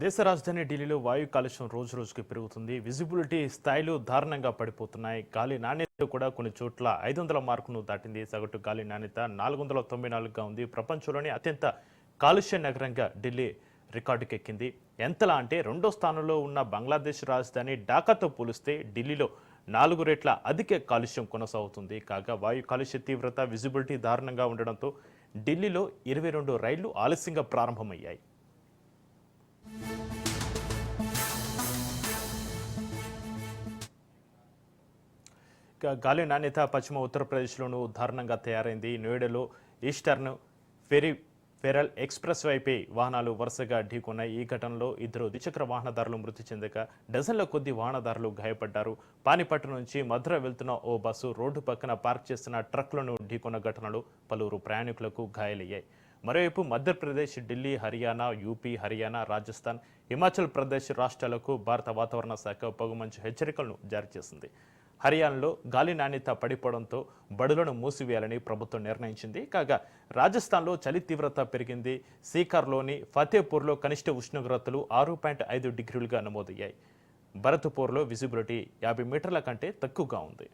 దేశ రాజధాని ఢిల్లీలో వాయు కాలుష్యం రోజు రోజుకి పెరుగుతుంది. విజిబిలిటీ స్థాయిలు దారుణంగా పడిపోతున్నాయి. గాలి నాణ్యత కూడా కొన్ని చోట్ల ఐదు వందల మార్కును దాటింది. సగటు గాలి నాణ్యత నాలుగు వందల తొంభై నాలుగుగా ఉంది. ప్రపంచంలోని అత్యంత కాలుష్య నగరంగా ఢిల్లీ రికార్డుకెక్కింది. ఎంతలా అంటే రెండో స్థానంలో ఉన్న బంగ్లాదేశ్ రాజధాని ఢాకాతో పోలిస్తే ఢిల్లీలో నాలుగు రెట్ల అధిక కాలుష్యం కొనసాగుతుంది. కాగా వాయు కాలుష్య తీవ్రత విజిబిలిటీ దారుణంగా ఉండడంతో ఢిల్లీలో ఇరవై రెండు రైళ్ళు ఆలస్యంగా ప్రారంభమయ్యాయి. గాలి నాణ్యత పశ్చిమ ఉత్తరప్రదేశ్లోనూ దారుణంగా తయారైంది. నోయిడాలో ఈస్టర్న్ ఫెరీ ఫెరల్ ఎక్స్ప్రెస్ వైపే వాహనాలు వరుసగా ఢీకొన్నాయి. ఈ ఘటనలో ఇద్దరు ద్విచక్ర వాహనదారులు మృతి చెందగా డజన్ల కొద్ది వాహనదారులు గాయపడ్డారు. పానిపట్ నుంచి మధుర వెళ్తున్న ఓ బస్సు రోడ్డు పక్కన పార్క్ చేస్తున్న ట్రక్లను ఢీకొన్న ఘటనలో పలువురు ప్రయాణికులకు గాయాలయ్యాయి. మరోవైపు మధ్యప్రదేశ్ ఢిల్లీ హర్యానా యూపీ హర్యానా రాజస్థాన్ హిమాచల్ ప్రదేశ్ రాష్ట్రాలకు భారత వాతావరణ శాఖ పొగమంచు హెచ్చరికలను జారీ చేసింది. హర్యానాలో గాలి నాణ్యత పడిపోవడంతో బడులను మూసివేయాలని ప్రభుత్వం నిర్ణయించింది. కాగా రాజస్థాన్లో చలి తీవ్రత పెరిగింది. సీకర్లోని ఫతేపూర్లో కనిష్ట ఉష్ణోగ్రతలు ఆరు పాయింట్ ఐదు డిగ్రీలుగా నమోదయ్యాయి. భరత్పూర్లో విజిబిలిటీ యాభై మీటర్ల కంటే తక్కువగా ఉంది.